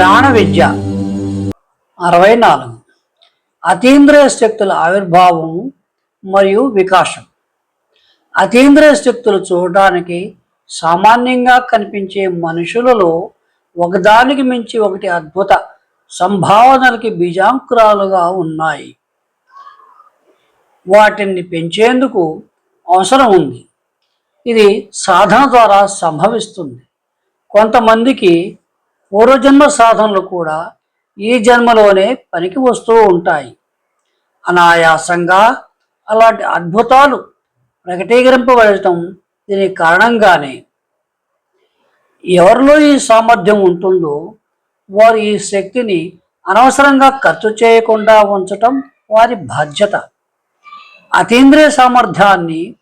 ప్రాణ విద్య అరవై నాలుగు అతీంద్రియ శక్తుల ఆవిర్భావం మరియు వికాసం. అతీంద్రియ శక్తులు చూడడానికి సామాన్యంగా కనిపించే మనుషులలో ఒకదానికి మించి ఒకటి అద్భుత సంభావనలకి బీజాంకురాలుగా ఉన్నాయి. వాటిని పెంచేందుకు అవసరం ఉంది. ఇది సాధన ద్వారా సంభవిస్తుంది. కొంతమందికి పూర్వజన్మ సాధనలు కూడా ఈ జన్మలోనే పనికి వస్తూ ఉంటాయి. అనాయాసంగా అలాంటి అద్భుతాలు ప్రకటీకరింపబడటం దీనికి కారణంగానే. ఎవరిలో ఈ సామర్థ్యం ఉంటుందో వారు ఈ శక్తిని అనవసరంగా ఖర్చు చేయకుండా ఉంచటం వారి బాధ్యత. అతీంద్రియ సామర్థ్యాన్ని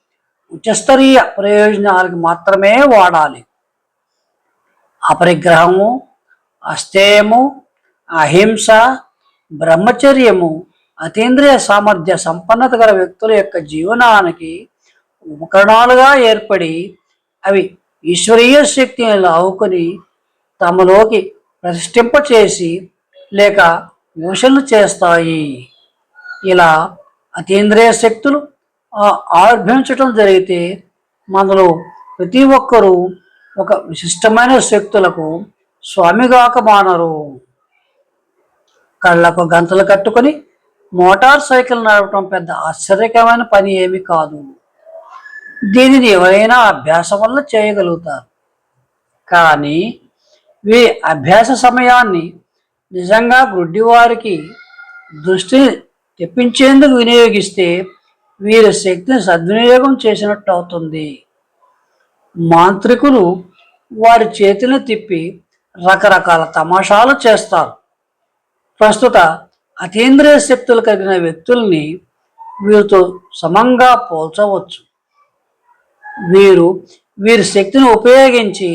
ఉచ్చస్తరీయ ప్రయోజనాలకు మాత్రమే వాడాలి. అపరిగ్రహము అస్థేయము అహింస బ్రహ్మచర్యము అతీంద్రియ సామర్థ్య సంపన్నత గల వ్యక్తుల యొక్క జీవనానికి ఉపకరణాలుగా ఏర్పడి అవి ఈశ్వరీయ శక్తిని లావుకొని తమలోకి ప్రతిష్ఠింపచేసి లేక యోషణలు చేస్తాయి. ఇలా అతీంద్రియ శక్తులు ఆ- ఆవిర్భవించటం జరిగితే మనలో ప్రతి ఒక్కరూ ఒక విశిష్టమైన శక్తులకు స్వామిగాక మానరు కళ్ళకు గంతలు కట్టుకొని మోటార్ సైకిల్ నడపడం పెద్ద ఆశ్చర్యకరమైన పని ఏమి కాదు. దీనిని ఎవరైనా అభ్యాసం వల్ల చేయగలుగుతారు. కానీ వీ అభ్యాస సమయాన్ని నిజంగా గుడ్డివారికి దృష్టి తెప్పించేందుకు వినియోగిస్తే వీరి శక్తిని సద్వినియోగం చేసినట్టు అవుతుంది. మాంత్రికులు వారి చేతిని తిప్పి రకరకాల తమాషాలు చేస్తారు. ప్రస్తుత అతీంద్రియ శక్తులు కలిగిన వ్యక్తుల్ని వీరితో సమంగా పోల్చవచ్చు. వీరు వీరి శక్తిని ఉపయోగించి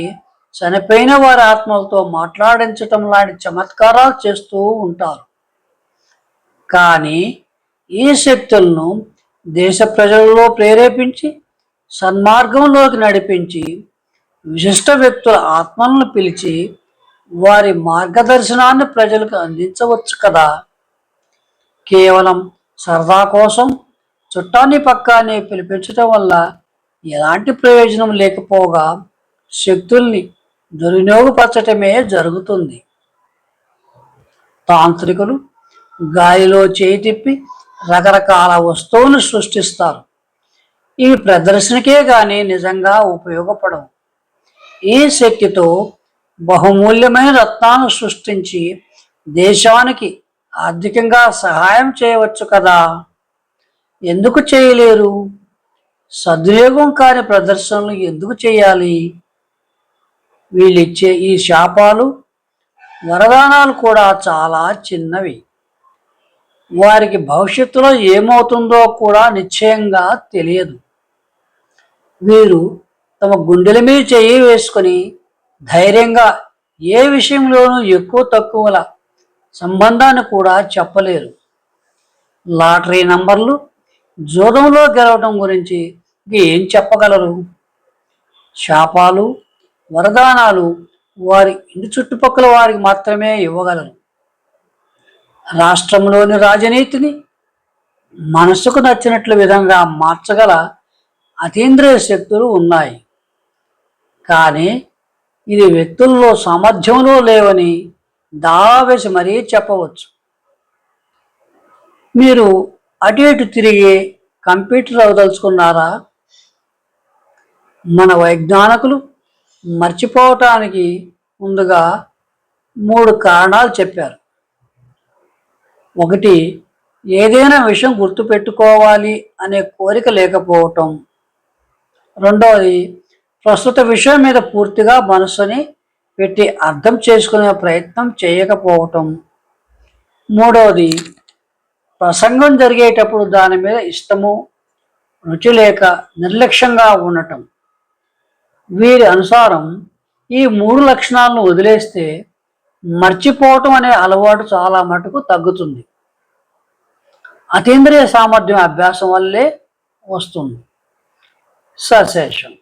చనిపోయిన వారి ఆత్మలతో మాట్లాడించటం లాంటి చమత్కారాలు చేస్తూ ఉంటారు. కానీ ఈ శక్తులను దేశ ప్రజలలో ప్రేరేపించి సన్మార్గంలోకి నడిపించి విశిష్ట వ్యక్తుల ఆత్మలను పిలిచి వారి మార్గదర్శనాన్ని ప్రజలకు అందించవచ్చు కదా. కేవలం సరదా కోసం చుట్టాన్ని పక్కాన్ని పిలిపించటం వల్ల ఎలాంటి ప్రయోజనం లేకపోగా శక్తుల్ని దుర్వినియోగపరచటమే జరుగుతుంది. తాంత్రికులు గాలిలో చేయి తిప్పి రకరకాల వస్తువులు సృష్టిస్తారు. ఇవి ప్రదర్శనకే కానీ నిజంగా ఉపయోగపడవు. ఈ శక్తితో బహుమూల్యమైన రత్నాలను సృష్టించి దేశానికి ఆర్థికంగా సహాయం చేయవచ్చు కదా? ఎందుకు చేయలేరు? సద్వినియోగం కాని ప్రదర్శనలు ఎందుకు చేయాలి? వీళ్ళిచ్చే ఈ శాపాలు వరదానాలు కూడా చాలా చిన్నవి. వారికి భవిష్యత్తులో ఏమవుతుందో కూడా నిశ్చయంగా తెలియదు. వీరు తమ గుండెల మీద చెయ్యి వేసుకొని ధైర్యంగా ఏ విషయంలోనూ ఎక్కువ తక్కువల సంబంధాన్ని కూడా చెప్పలేరు. లాటరీ నంబర్లు జూదంలో గెలవడం గురించి ఏం చెప్పగలరు? శాపాలు వరదానాలు వారి ఇంటి చుట్టుపక్కల వారికి మాత్రమే ఇవ్వగలరు. రాష్ట్రంలోని రాజనీతిని మనసుకు నచ్చినట్లు విధంగా మార్చగల అతీంద్రియ శక్తులు ఉన్నాయి. కానీ ఇది వ్యక్తుల్లో సామర్థ్యంలో లేవని దావేసి మరీ చెప్పవచ్చు. మీరు అటు ఇటు తిరిగి కంప్యూటర్ అవదలుచుకున్నారా? మన వైజ్ఞానికులు మర్చిపోవటానికి ముందుగా మూడు కారణాలు చెప్పారు. ఒకటి ఏదైనా విషయం గుర్తుపెట్టుకోవాలి అనే కోరిక లేకపోవటం. రెండవది ప్రస్తుత విషయం మీద పూర్తిగా మనసుని పెట్టి అర్థం చేసుకునే ప్రయత్నం చేయకపోవటం. మూడవది ప్రసంగం జరిగేటప్పుడు దాని మీద ఇష్టము రుచి లేక నిర్లక్ష్యంగా ఉండటం. వీరి అనుసారం ఈ మూడు లక్షణాలను వదిలేస్తే మర్చిపోవటం అనే అలవాటు చాలా మటుకు తగ్గుతుంది. అతీంద్రియ సామర్థ్యం అభ్యాసం వల్లే వస్తుంది. సశేషం.